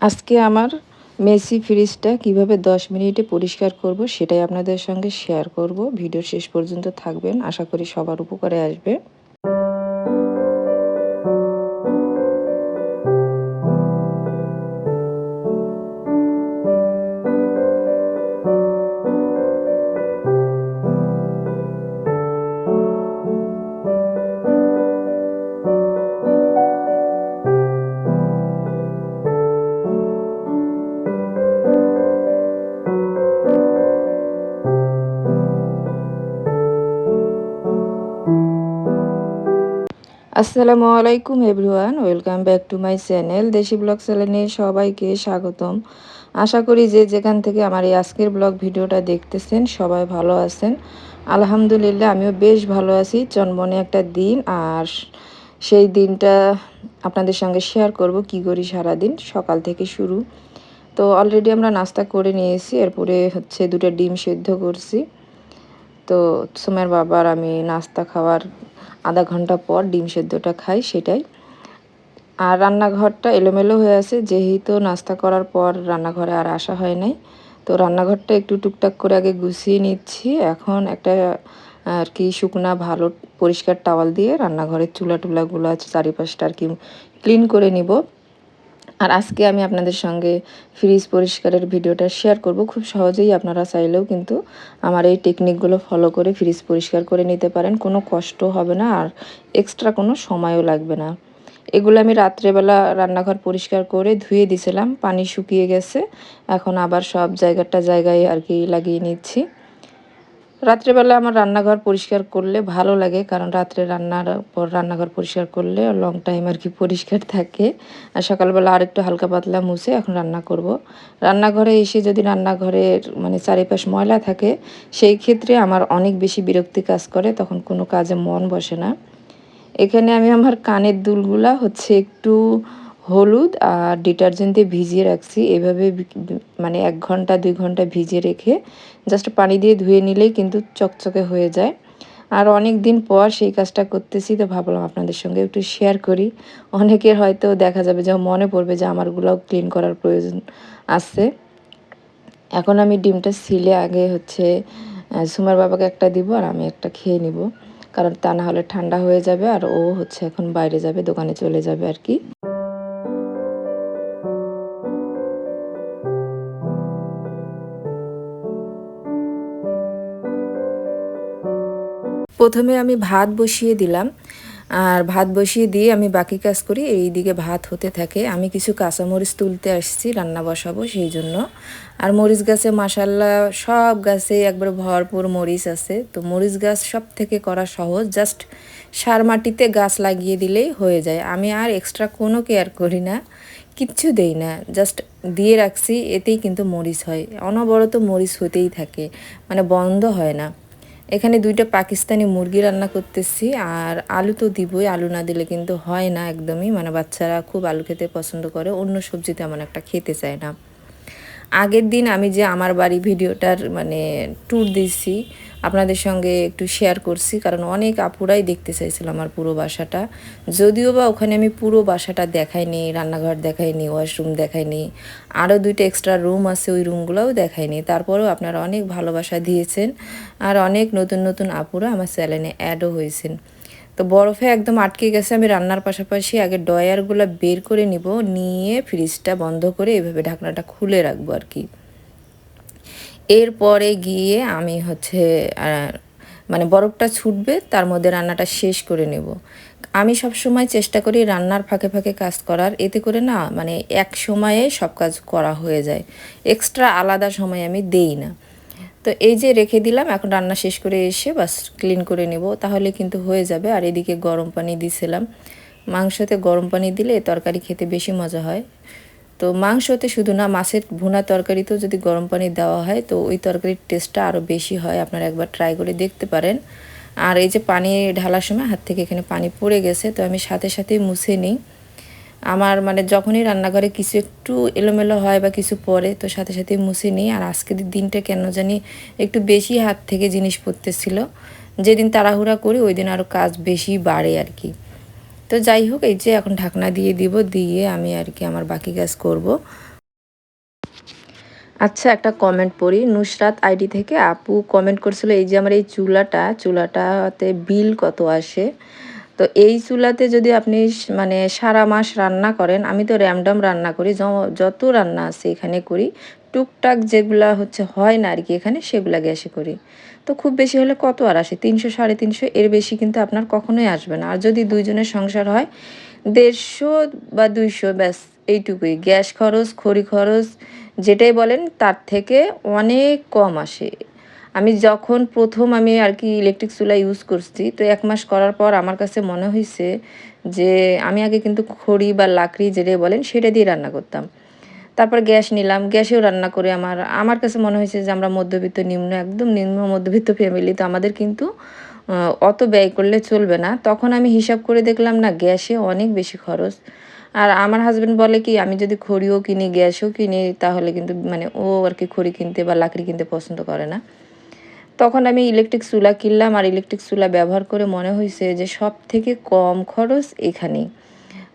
আজকে আমার মেসি ফ্রিজটা কীভাবে 10 মিনিটে পরিষ্কার করব সেটাই আপনাদের সঙ্গে শেয়ার করব। ভিডিও শেষ পর্যন্ত থাকবেন। আশা করি সবার উপকারে আসবে। আসসালামু আলাইকুম everyone, welcome back to my channel Deshi vlog চ্যানেলে সবাইকে স্বাগতম। আশা করি যে যেখান থেকে আমার এই আজকের ব্লগ ভিডিওটা দেখতেছেন সবাই ভালো আছেন। আলহামদুলিল্লাহ আমিও বেশ ভালো আছি, চনমনে একটা দিন আর সেই দিনটা আপনাদের সঙ্গে শেয়ার করব, কি করি সারাদিন, সকাল থেকে শুরু। তো অলরেডি আমরা নাস্তা করে নিয়েছি, এরপরে হচ্ছে দুটো ডিম সেদ্ধ করছি। তো সোমের বাবার আমি নাস্তা খাওয়ার আধা ঘণ্টা পর ডিম সেদ্ধটা খাই, সেটাই। আর রান্নাঘরটা এলোমেলো হয়ে আছে, যেহেতু নাস্তা করার পর রান্নাঘরে আর আসা হয় নাই। তো রান্নাঘরটা একটু টুকটাক করে আগে গুছিয়ে নিচ্ছি। এখন একটা, আর কি, শুকনা, ভালো, পরিষ্কার টাওয়াল দিয়ে রান্নাঘরের চুলা টুলাগুলো চারিপাশটা আর কি ক্লিন করে নিব। আর আজকে আমি আপনাদের সঙ্গে ফ্রিজ পরিষ্কারের ভিডিওটা শেয়ার করব। খুব সহজেই আপনারা চাইলেও কিন্তু আমার এই টেকনিকগুলো ফলো করে ফ্রিজ পরিষ্কার করে নিতে পারেন। কোনো কষ্ট হবে না আর এক্সট্রা কোনো সময়ও লাগবে না। এগুলো আমি রাত্রেবেলা রান্নাঘর পরিষ্কার করে ধুয়ে দিছিলাম, পানি শুকিয়ে গেছে। এখন আবার সব জায়গাটা জায়গায় আর কি লাগিয়ে নিচ্ছি। রাত্রেবেলা আমার রান্নাঘর পরিষ্কার করলে ভালো লাগে, কারণ রাত্রে রান্নার পর রান্নাঘর পরিষ্কার করলে লং টাইম আর কি পরিষ্কার থাকে আর সকালবেলা আরেকটু হালকা পাতলা মুছে এখন রান্না করব। রান্নাঘরে এসে যদি রান্নাঘরের মানে চারিপাশ ময়লা থাকে, সেই ক্ষেত্রে আমার অনেক বেশি বিরক্তি কাজ করে, তখন কোনো কাজে মন বসে না এখানে আমি আমার কানের দুলগুলা হচ্ছে একটু হলুদ আর ডিটারজেন্ট দিয়ে ভিজিয়ে রাখছি। এভাবে মানে এক ঘণ্টা, দুই ঘণ্টা ভিজিয়ে রেখে জাস্ট পানি দিয়ে ধুয়ে নিলেই কিন্তু চকচকে হয়ে যায়। আর অনেক দিন পর সেই কাজটা করতেছি তো ভাবলাম আপনাদের সঙ্গে একটু শেয়ার করি। অনেকের হয়তো দেখা যাবে যে মনে পড়বে যে আমারগুলোও ক্লিন করার প্রয়োজন আছে। এখন আমি ডিমটা সিলে আগে হচ্ছে সুমার বাবাকে একটা দিব আর আমি একটা খেয়ে নিব। কারণ তা না হলে ঠান্ডা হয়ে যাবে আর ও হচ্ছে এখন বাইরে যাবে, দোকানে চলে যাবে আর কি। প্রথমে আমি ভাত বসিয়ে দিলাম, আর ভাত বসিয়ে দিয়ে আমি বাকি কাজ করি এই দিকে ভাত হতে থাকে। আমি কিছু কাঁচামরিচ তুলতে আসছি, রান্না বসাবো সেই জন্য। আর মরিচ গাছে মাসাল্লা সব গাছে একবার ভরপুর মরিচ আছে। তো মরিচ গাছ সব থেকে করা সহজ, জাস্ট সার মাটিতে গাছ লাগিয়ে দিলেই হয়ে যায়। আমি আর এক্সট্রা কোনো কেয়ার করি না, কিচ্ছু দেই না। জাস্ট দিয়ে রাখছি, এতেই কিন্তু মরিচ হয়। অনবরত মরিচ হতেই থাকে মানে বন্ধ হয় না। এখানে দুইটা পাকিস্তানি মুরগি রান্না করতেছি, আর আলু তো দিবই, আলু না দিলে কিন্তু হয় না একদমই। মানে বাচ্চারা খুব আলু খেতে পছন্দ করে, অন্য সবজি তেমন একটা খেতে চায় না। আগের দিন আমি যে আমার বাড়ি ভিডিওটার মানে ট্যুর দিচ্ছি আপনাদের সঙ্গে একটু শেয়ার করছি, কারণ অনেক আপুরাই দেখতে চাইছিল আমার পুরো বাসাটা। যদিও বা ওখানে আমি পুরো বাসাটা দেখাইনি, রান্নাঘর দেখাইনি ওয়াশরুম দেখাইনি, আরও দুইটা এক্সট্রা রুম আছে ওই রুমগুলোও দেখাইনি। তারপরেও আপনারা অনেক ভালোবাসা দিয়েছেন, আর অনেক নতুন নতুন আপুরা আমার চ্যানেলে অ্যাডও হয়েছেন। তো বরফে একদম আটকে গেছে, আমি রান্নার পাশাপাশি আগে ডয়ারগুলো বের করে নিব, নিয়ে ফ্রিজটা বন্ধ করে এভাবে ঢাকনাটা খুলে রাখব আর কি। এরপরে গিয়ে আমি হচ্ছে মানে বরফটা ছুটবে, তার মধ্যে রান্নাটা শেষ করে নেব। আমি সব সময় চেষ্টা করি রান্নার ফাঁকে ফাঁকে কাজ করার, এতে করে না মানে এক সময়ে সব কাজ করা হয়ে যায়। এক্সট্রা আলাদা সময় আমি দেই না। তো এই যে রেখে দিলাম, এখন রান্না শেষ করে এসে বাস ক্লিন করে নেব। তাহলে কিন্তু হয়ে যাবে। আর এদিকে গরম পানি দিছিলাম। মাংসতে গরম পানি দিলে তরকারি খেতে বেশি মজা হয়। তো মাংসতে শুধু না, মাছের ভুনা তরকারিতেও যদি গরম পানি দেওয়া হয়, তো ওই তরকারির টেস্টটা আরও বেশি হয়। আপনারা একবার ট্রাই করে দেখতে পারেন। আর এই যে পানি ঢালার সময় হাত থেকে এখানে পানি পড়ে গেছে, তো আমি সাথে সাথেই মুছে নিই। আমার মানে যখনই রান্নাঘরে কিছু একটু এলোমেলো হয় বা কিছু পরে তো সাথে সাথে মুছে নিই। আর আজকের দিনটা কেন জানি একটু বেশি হাত থেকে জিনিস পড়তেছিল। যেদিন তাড়াহুড়া করি, ওই দিন আরও কাজ বেশি বাড়ে আর কি। তো যাই হোক, এই যে এখন ঢাকনা দিয়ে দিব, দিয়ে আমি আর কি আমার বাকি কাজ করব। আচ্ছা একটা কমেন্ট পড়ি। নুসরাত আইডি থেকে আপু কমেন্ট করছিল, এই যে আমার এই চুলাটা, চুলাটাতে বিল কত আসে? তো এই চুলাতে যদি আপনি মানে সারা মাস রান্না করেন, আমি তো র্যামডাম রান্না করি যত রান্না আছে এখানে করি, টুকটাক যেগুলা হচ্ছে হয় না আর কি এখানে, সেগুলা গ্যাসে করি। তো খুব বেশি হলে কত আর আসে? তিনশো, সাড়ে তিনশো, এর বেশি কিন্তু আপনার কখনোই আসবে না। আর যদি দুইজনের সংসার হয়, দেড়শো বা দুইশো, ব্যাস, এইটুকুই। গ্যাস খরচ, খড়ি খরচ, যেটাই বলেন, তার থেকে অনেক কম আসে। আমি যখন প্রথম আমি আর কি ইলেকট্রিক চুলা ইউজ করছি, তো এক মাস করার পর আমার কাছে মনে হয়েছে যে আমি আগে কিন্তু খড়ি বা লাকড়ি যেটা বলেন সেটা দিয়ে রান্না করতাম। তারপর গ্যাস নিলাম, গ্যাসেও রান্না করে আমার আমার কাছে মনে হয়েছে যে আমরা মধ্যবিত্ত নিম্ন, একদম নিম্ন মধ্যবিত্ত ফ্যামিলি তো আমাদের কিন্তু অত ব্যয় করলে চলবে না। তখন আমি হিসাব করে দেখলাম না, গ্যাসে অনেক বেশি খরচ। আর আমার হাজব্যান্ড বলে কি, আমি যদি খড়িও কিনি, গ্যাসও কিনি, তাহলে কিন্তু মানে ও আর কি খড়ি কিনতে বা লাকড়ি কিনতে পছন্দ করে না। তখন আমি ইলেকট্রিক চুলা কিনলাম আর ইলেকট্রিক চুলা ব্যবহার করে মনে হয়েছে যে সব থেকে কম খরচ এখানেই।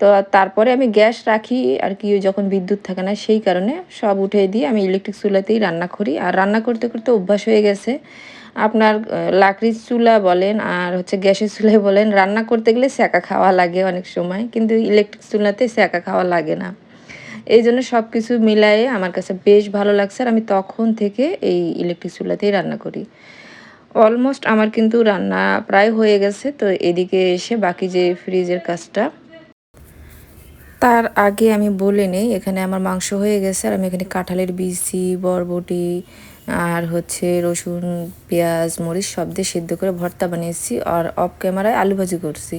তো তারপরে আমি গ্যাস রাখি আর কি, যখন বিদ্যুৎ থাকে না সেই কারণে সব উঠে দিয়ে আমি ইলেকট্রিক চুলাতেই রান্না করি। আর রান্না করতে করতে অভ্যাস হয়ে গেছে। আপনার লাকড়ির চুলা বলেন আর হচ্ছে গ্যাসের চুলায় বলেন, রান্না করতে গেলে স্যাঁকা খাওয়া লাগে অনেক সময়। কিন্তু ইলেকট্রিক চুলাতে স্যাঁকা খাওয়া লাগে না। এই জন্য সব কিছু মিলায়ে আমার কাছে বেশ ভালো লাগছে আর আমি তখন থেকে এই ইলেকট্রিক চুলাতেই রান্না করি। অলমোস্ট আমার কিন্তু রান্না প্রায় হয়ে গেছে, তো এদিকে এসে বাকি যে ফ্রিজের কাজটা, তার আগে আমি বলে নেই, এখানে আমার মাংস হয়ে গেছে আর আমি এখানে কাঁঠালের বিচি, বরবটি আর হচ্ছে রসুন, পেঁয়াজ, মরিচ সব দিয়ে সেদ্ধ করে ভর্তা বানিয়েছি আর অফ ক্যামেরায় আলু ভাজি করছি।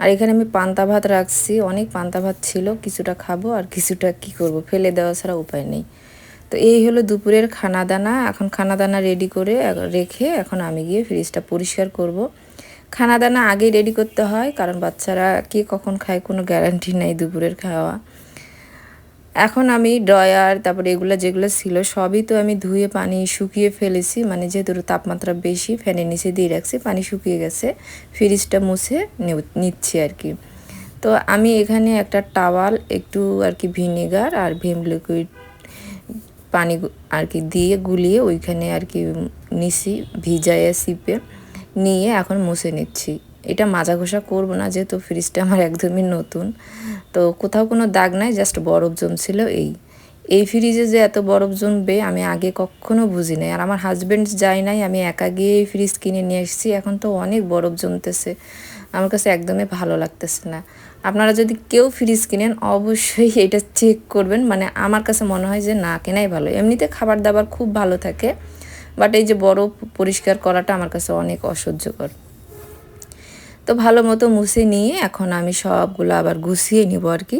আর এখানে আমি পান্তা ভাত রাখছি। অনেক পান্তা ভাত ছিল, কিছুটা খাব আর কিছুটা কি করব, ফেলে দেওয়া ছাড়া উপায় নেই। তো এই হলো দুপুরের খানা দানা এখন খানা দানা রেডি করে রেখে এখন আমি গিয়ে ফ্রিজটা পরিষ্কার করব। খানা দানা আগেই রেডি করতে হয়, কারণ বাচ্চারা কে কখন খায় কোনো গ্যারান্টি নেই দুপুরের খাওয়া। এখন আমি ড্রয়ার, তারপরে এগুলো যেগুলো ছিল, সবই তো আমি ধুয়ে পানি শুকিয়ে ফেলেছি। মানে যেহেতু তাপমাত্রা বেশি, ফ্যানের নিচে দিয়ে রাখছি, পানি শুকিয়ে গেছে। ফ্রিজটা মুছে নিচ্ছি আর কি। তো আমি এখানে একটা টাওয়াল, একটু আর কি ভিনেগার আর ভিম লিকুইড পানি আর কি দিয়ে গুলিয়ে ওইখানে আর কি নিছি ভিজায় সিপে নিয়ে এখন মুছে নিচ্ছি। এটা মাজা ঘষা করব না, যেহেতু ফ্রিজটা আমার একদমই নতুন। তো কোথাও কোনো দাগ নাই জাস্ট বরফ জমছিল এই। এই ফ্রিজে যে এত বরফ জমবে, আমি আগে কখনো বুঝি নাই। আর আমার হাজব্যান্ড যায় নাই, আমি একা গিয়ে এই ফ্রিজ কিনে নিয়ে এসেছি এখন তো অনেক বরফ জমতেছে। আমার কাছে একদমই ভালো লাগতেছে না। আপনারা যদি কেউ ফ্রিজ কিনেন, অবশ্যই এটা চেক করবেন। মানে আমার কাছে মনে হয় যে, না, কেনাই ভালো। এমনিতে খাবার দাবার খুব ভালো থাকে বাট এই যে বরফ পরিষ্কার করাটা আমার কাছে অনেক অসহ্যকর। তো ভালো মতো মুছে নিয়ে এখন আমি সবগুলো আবার গুছিয়ে নিব আর কি।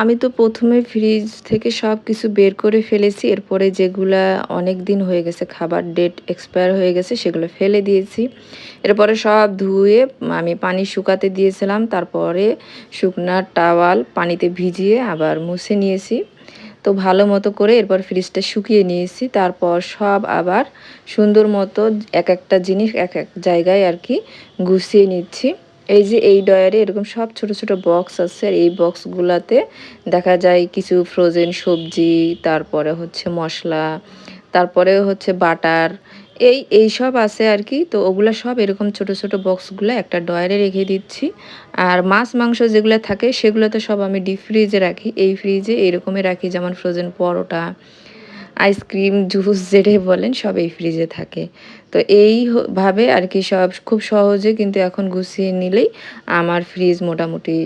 আমি তো প্রথমে ফ্রিজ থেকে সব কিছু বের করে ফেলেছি। এরপরে যেগুলা অনেক দিন হয়ে গেছে, খাবার ডেট এক্সপায়ার হয়ে গেছে, সেগুলো ফেলে দিয়েছি। এরপরে সব ধুয়ে আমি পানি শুকাতে দিয়েছিলাম। তারপরে শুকনা টাওয়াল পানিতে ভিজিয়ে আবার মুছে নিয়েছি। তো ভালো মতো করে এরপর ফ্রিজটা শুকিয়ে নিয়েছি। তারপর সব আবার সুন্দর মতো এক একটা জিনিস এক এক জায়গায় আর কি গুছিয়ে নিচ্ছি। এই যে এই ডয়ারে এরকম সব ছোট ছোট বক্স আছে আর এই বক্সগুলাতে দেখা যায় কিছু ফ্রোজেন সবজি, তারপরে হচ্ছে মশলা, তারপরে হচ্ছে বাটার, এই এই সব আছে আর কি। তো ওগুলো সব এরকম ছোট ছোট বক্সগুলো একটা ডয়ারে রেখে দিচ্ছি। আর মাছ, মাংস যেগুলো থাকে সেগুলো তো সব আমি ডিপ ফ্রিজে রাখি। এই ফ্রিজে এরকমই রাখি যেমন ফ্রোজেন পরোটা আইসক্রিম জুস যেটাই বলেন, সব এই ফ্রিজে থাকে। তো এইভাবে আর কি সব, খুব সহজে কিন্তু এখন গুছিয়ে নিলেই আমার ফ্রিজ মোটামুটি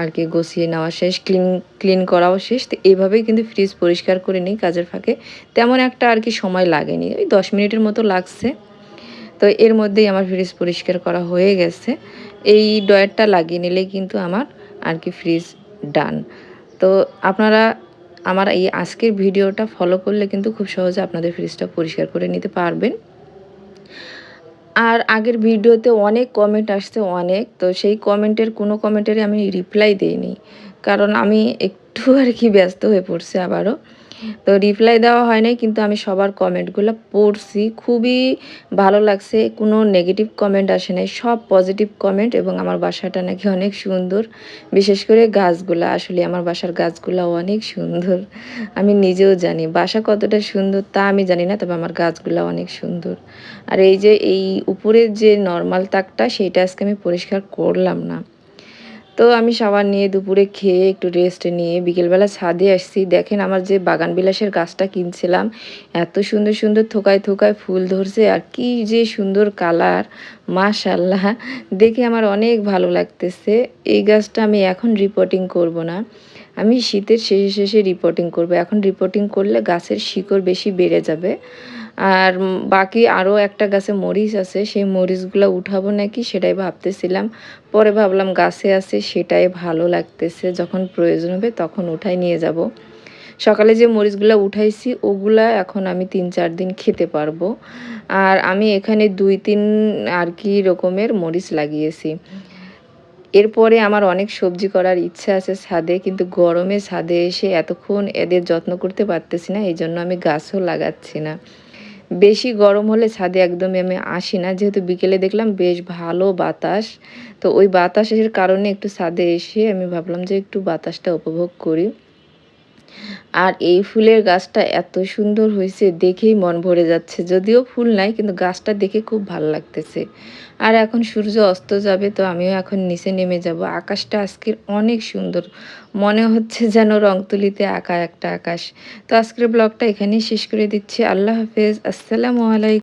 আর কি গুছিয়ে নেওয়া শেষ ক্লিন ক্লিন করাও শেষ। তো এইভাবেই কিন্তু ফ্রিজ পরিষ্কার করে নিই কাজের ফাঁকে। তেমন একটা আর কি সময় লাগেনি, ওই দশ মিনিটের মতো লাগছে। তো এর মধ্যেই আমার ফ্রিজ পরিষ্কার করা হয়ে গেছে। এই ডয়ারটা লাগিয়ে নিলে কিন্তু আমার আর কি ফ্রিজ ডান তো আপনারা আমার এই আজকের ভিডিওটা ফলো করলে কিন্তু খুব সহজে আপনাদের ফ্রিজটা পরিষ্কার করে নিতে পারবেন। আর আগের ভিডিওতে অনেক কমেন্ট আসছে, অনেক। তো সেই কমেন্টের কোনো কমেন্টেরই আমি রিপ্লাই দিইনি। কারণ আমি একটু আর কি ব্যস্ত হয়ে পড়ছে আবারও। তো রিপ্লাই দেওয়া হয় নাই, কিন্তু আমি সবার কমেন্টগুলো পড়ছি। খুবই ভালো লাগছে, কোনো নেগেটিভ কমেন্ট আসে নাই, সব পজিটিভ কমেন্ট এবং আমার বাসাটা নাকি অনেক সুন্দর। বিশেষ করে গাছগুলা, আসলে আমার বাসার গাছগুলো অনেক সুন্দর। আমি নিজেও জানি, বাসা কতটা সুন্দর তা আমি জানি না, তবে আমার গাছগুলো অনেক সুন্দর। আর এই যে এই উপরের যে নর্মাল তাকটা সেইটা আজকে আমি পরিষ্কার করলাম না। তো আমি সাবান নিয়ে দুপুরে খেয়ে একটু রেস্ট নিয়ে বিকেলবেলা ছাদে আসছি। দেখেন আমার যে বাগান বিলাসের গাছটা কিনছিলাম, এত সুন্দর সুন্দর থোকায় থোকায় ফুল ধরছে আর কি যে সুন্দর কালার মাশাল্লাহ দেখে আমার অনেক ভালো লাগতেছে। এই গাছটা আমি এখন রিপোর্টিং করব না। আমি শীতের শেষে শেষে রিপোর্টিং করব। এখন রিপোর্টিং করলে গাছের শিকড় বেশি বেড়ে যাবে। আর বাকি আরও একটা গাছে মরিচ আছে, সেই মরিচগুলো উঠাবো নাকি সেটাই ভাবতেছিলাম। পরে ভাবলাম গাছে আছে সেটাই ভালো লাগতেছে, যখন প্রয়োজন হবে তখন উঠাই নিয়ে যাব। সকালে যে মরিচগুলো উঠাইছি, ওগুলা এখন আমি তিন চার দিন খেতে পারব। আর আমি এখানে দুই তিন আর কি রকমের মরিচ লাগিয়েছি। এরপরে আমার অনেক সবজি করার ইচ্ছা আছে ছাদে, কিন্তু গরমে ছাদে এসে এতক্ষণ এদের যত্ন করতে পারতেছি না এই জন্য আমি গাছও লাগাচ্ছি না। বেশি গরম হলে ছাদে একদমই আমি আসি না। যেহেতু বিকেলে দেখলাম বেশ ভালো বাতাস, তো ওই বাতাসের কারণে একটু ছাদে এসে আমি ভাবলাম যে একটু বাতাসটা উপভোগ করি। আর এই ফুলের গাছটা এত সুন্দর হয়েছে, দেখেই মন ভরে যাচ্ছে। যদিও ফুল নাই, কিন্তু গাছটা দেখে খুব ভালো লাগতেছে। আর এখন সূর্য অস্ত যাবে, তো আমিও এখন নিচে নেমে যাব। আকাশটা আজকের অনেক সুন্দর। মনে হচ্ছে যেন রং তুলিতে আঁকা একটা আকাশ। তো আজকের ব্লগটা এখানেই শেষ করে দিচ্ছি। আল্লাহ হাফেজ। আসসালামু আলাইকুম।